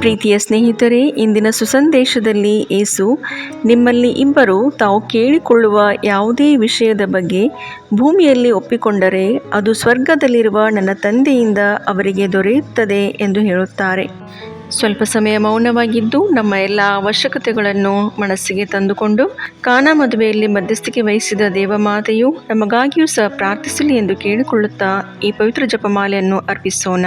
ಪ್ರೀತಿಯ ಸ್ನೇಹಿತರೇ, ಇಂದಿನ ಸುಸಂದೇಶದಲ್ಲಿ ಏಸು ನಿಮ್ಮಲ್ಲಿ ಇಬ್ಬರು ತಾವು ಕೇಳಿಕೊಳ್ಳುವ ಯಾವುದೇ ವಿಷಯದ ಬಗ್ಗೆ ಭೂಮಿಯಲ್ಲಿ ಒಪ್ಪಿಕೊಂಡರೆ ಅದು ಸ್ವರ್ಗದಲ್ಲಿರುವ ನನ್ನ ತಂದೆಯಿಂದ ಅವರಿಗೆ ದೊರೆಯುತ್ತದೆ ಎಂದು ಹೇಳುತ್ತಾರೆ. ಸ್ವಲ್ಪ ಸಮಯ ಮೌನವಾಗಿದ್ದು ನಮ್ಮ ಎಲ್ಲ ಅವಶ್ಯಕತೆಗಳನ್ನು ಮನಸ್ಸಿಗೆ ತಂದುಕೊಂಡು ಕಾನ ಮದುವೆಯಲ್ಲಿ ಮಧ್ಯಸ್ಥಿಕೆ ವಹಿಸಿದ ದೇವಮಾತೆಯು ನಮಗಾಗಿಯೂ ಸಹ ಪ್ರಾರ್ಥಿಸಲಿ ಎಂದು ಕೇಳಿಕೊಳ್ಳುತ್ತಾ ಈ ಪವಿತ್ರ ಜಪಮಾಲೆಯನ್ನು ಅರ್ಪಿಸೋಣ.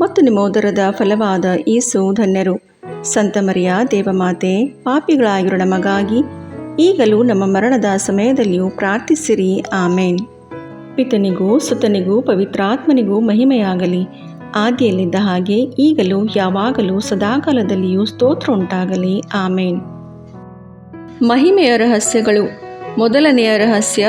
ಮತ್ತು ನಿಮ್ಮ ಉದರದ ಫಲವಾದ ಈಸು ಧನ್ಯರು. ಸಂತ ಮರಿಯ ದೇವಮಾತೆ, ಪಾಪಿಗಳಾಗಿರೋ ನಮಗಾಗಿ ಈಗಲೂ ನಮ್ಮ ಮರಣದ ಸಮಯದಲ್ಲಿಯೂ ಪ್ರಾರ್ಥಿಸಿರಿ. ಆಮೇನ್. ಪಿತನಿಗೂ ಸುತನಿಗೂ ಪವಿತ್ರಾತ್ಮನಿಗೂ ಮಹಿಮೆಯಾಗಲಿ. ಆದಿಯಲ್ಲಿದ್ದ ಹಾಗೆ ಈಗಲೂ ಯಾವಾಗಲೂ ಸದಾಕಾಲದಲ್ಲಿಯೂ ಸ್ತೋತ್ರ ಉಂಟಾಗಲಿ. ಆಮೇನ್. ಮಹಿಮೆಯ ರಹಸ್ಯಗಳು. ಮೊದಲನೆಯ ರಹಸ್ಯ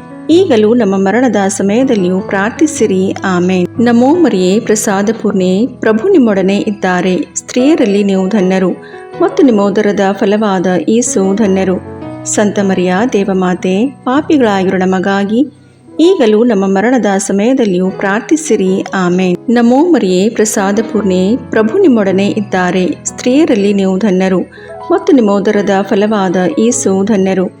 ಈಗಲೂ ನಮ್ಮ ಮರಣದ ಸಮಯದಲ್ಲಿಯೂ ಪ್ರಾರ್ಥಿಸಿರಿ, ಆಮೇನ್. ನಮೋ ಮರಿಯೇ, ಪ್ರಸಾದ ಪೂರ್ಣೆ, ಪ್ರಭು ನಿಮ್ಮೊಡನೆ ಇದ್ದಾರೆ. ಸ್ತ್ರೀಯರಲ್ಲಿ ನೀವು ಧನ್ಯರು, ಮತ್ತು ನಿಮ್ಮ ಉದರದ ಫಲವಾದ ಈಸು ಧನ್ಯರು. ಸಂತ ಮರಿಯ, ದೇವಮಾತೆ, ಪಾಪಿಗಳಾಗಿರೋ ನಮಗಾಗಿ ಈಗಲೂ ನಮ್ಮ ಮರಣದ ಸಮಯದಲ್ಲಿಯೂ ಪ್ರಾರ್ಥಿಸಿರಿ, ಆಮೇನ್. ನಮೋ ಮರಿಯೇ, ಪ್ರಸಾದ ಪೂರ್ಣೆ, ಪ್ರಭು ನಿಮ್ಮೊಡನೆ ಇದ್ದಾರೆ. ಸ್ತ್ರೀಯರಲ್ಲಿ ನೀವು ಧನ್ಯರು, ಮತ್ತು ನಿಮ್ಮ ಉದರದ ಫಲವಾದ ಈಸು ಧನ್ಯರು.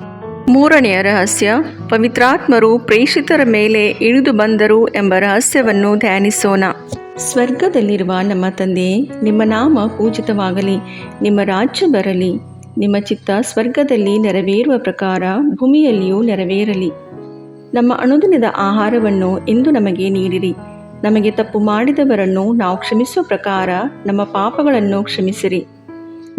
ಮೂರನೆಯ ರಹಸ್ಯ, ಪವಿತ್ರಾತ್ಮರು ಪ್ರೇಷಿತರ ಮೇಲೆ ಇಳಿದು ಬಂದರು ಎಂಬ ರಹಸ್ಯವನ್ನು ಧ್ಯಾನಿಸೋಣ. ಸ್ವರ್ಗದಲ್ಲಿರುವ ನಮ್ಮ ತಂದೆ, ನಿಮ್ಮ ನಾಮ ಪೂಜಿತವಾಗಲಿ, ನಿಮ್ಮ ರಾಜ್ಯ ಬರಲಿ, ನಿಮ್ಮ ಚಿತ್ತ ಸ್ವರ್ಗದಲ್ಲಿ ನೆರವೇರುವ ಪ್ರಕಾರ ಭೂಮಿಯಲ್ಲಿಯೂ ನೆರವೇರಲಿ. ನಮ್ಮ ಅನುದಿನದ ಆಹಾರವನ್ನು ಇಂದು ನಮಗೆ ನೀಡಿರಿ. ನಮಗೆ ತಪ್ಪು ಮಾಡಿದವರನ್ನು ನಾವು ಕ್ಷಮಿಸುವ ಪ್ರಕಾರ ನಮ್ಮ ಪಾಪಗಳನ್ನು ಕ್ಷಮಿಸಿರಿ.